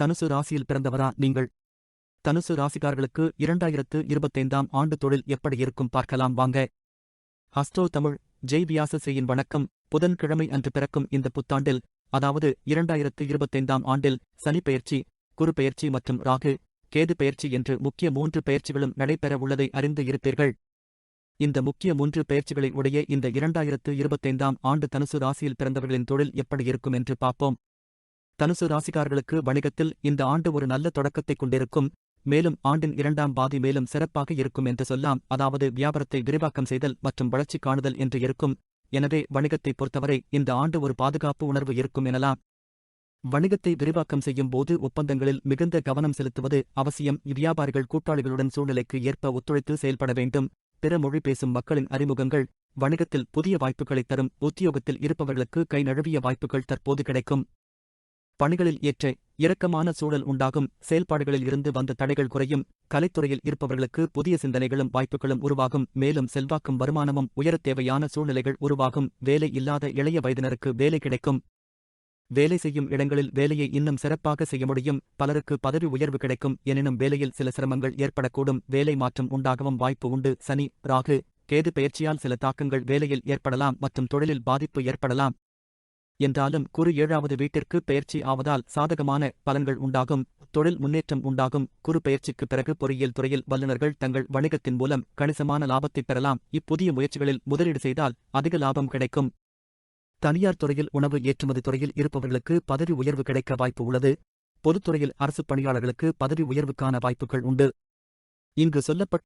தனுசு ராசியில் பிறந்தவரா நீங்கள்? தனுசு ராசிக்காரர்களுக்கு இரண்டாயிரத்து இருபத்தைந்தாம் ஆண்டு தொழில் எப்படி இருக்கும் பார்க்கலாம் வாங்க. ஹஸ்டோ தமிழ் ஜெய் வியாசசேயின் வணக்கம். புதன்கிழமை அன்று பிறக்கும் இந்த புத்தாண்டில் அதாவது இரண்டாயிரத்து இருபத்தைந்தாம் ஆண்டில் சனி பெயர்ச்சி குரு பெயர்ச்சி மற்றும் ராகு கேது பெயர்ச்சி என்று முக்கிய மூன்று பெயர்ச்சிகளும் நடைபெற உள்ளதை அறிந்து இருப்பீர்கள். இந்த முக்கிய மூன்று பெயர்ச்சிகளை உடைய இந்த இரண்டாயிரத்து இருபத்தைந்தாம் ஆண்டு தனுசு ராசியில் பிறந்தவர்களின் தொழில் எப்படி இருக்கும் என்று பார்ப்போம். தனுசு ராசிக்காரர்களுக்கு வணிகத்தில் இந்த ஆண்டு ஒரு நல்ல தொடக்கத்தை கொண்டிருக்கும். மேலும் ஆண்டின் இரண்டாம் பாதி மேலும் சிறப்பாக இருக்கும் என்று சொல்லலாம் அதாவது வியாபாரத்தை விரிவாக்கம் செய்தல் மற்றும் வளர்ச்சி காணுதல் என்று இருக்கும். எனவே வணிகத்தை பொறுத்தவரை இந்த ஆண்டு ஒரு பாதுகாப்பு உணர்வு இருக்கும் எனலாம். வணிகத்தை விரிவாக்கம் செய்யும் போது ஒப்பந்தங்களில் மிகுந்த கவனம் செலுத்துவது அவசியம். வியாபாரிகள் கூட்டாளிகளுடன் சூழ்நிலைக்கு ஏற்ப ஒத்துழைத்து செயல்பட வேண்டும். பிற மொழி பேசும் மக்களின் அறிமுகங்கள் வணிகத்தில் புதிய வாய்ப்புகளைத் தரும். உத்தியோகத்தில் இருப்பவர்களுக்கு கை நழுவிய வாய்ப்புகள் தற்போது கிடைக்கும். பணிகளில் ஏற்ற இரக்கமான சூழல் உண்டாகும். செயல்பாடுகளில் இருந்து வந்த தடைகள் குறையும். கலைத்துறையில் இருப்பவர்களுக்கு புதிய சிந்தனைகளும் வாய்ப்புகளும் உருவாகும். மேலும் செல்வாக்கும் வருமானமும் உயரத் தேவையான சூழ்நிலைகள் உருவாகும். வேலை இல்லாத இளைய வயதினருக்கு வேலை கிடைக்கும். வேலை செய்யும் இடங்களில் வேலையை இன்னும் சிறப்பாக செய்ய முடியும். பலருக்கு பதவி உயர்வு கிடைக்கும். எனினும் வேலையில் சில சிரமங்கள் ஏற்படக்கூடும். வேலை மாற்றம் உண்டாகவும் வாய்ப்பு உண்டு. சனி ராகு கேது பெயர்ச்சியால் சில தாக்கங்கள் வேலையில் ஏற்படலாம். மற்றும் தொழிலில் பாதிப்பு ஏற்படலாம். என்றாலும் குறு ஏழாவது வீட்டிற்கு பெயர்ச்சி ஆவதால் சாதகமான பலன்கள் உண்டாகும் தொழில் முன்னேற்றம் உண்டாகும். குறு பயிற்சிக்கு பிறகு பொறியியல் துறையில் வல்லுநர்கள் தங்கள் வணிகத்தின் மூலம் கணிசமான லாபத்தை பெறலாம். இப்புதிய முயற்சிகளில் முதலீடு செய்தால் அதிக லாபம் கிடைக்கும். தனியார் துறையில் உணவு ஏற்றுமதி துறையில் இருப்பவர்களுக்கு பதவி உயர்வு கிடைக்க வாய்ப்பு உள்ளது. பொதுத்துறையில் அரசு பணியாளர்களுக்கு பதவி உயர்வுக்கான வாய்ப்புகள் உண்டு. இங்கு சொல்லப்பட்ட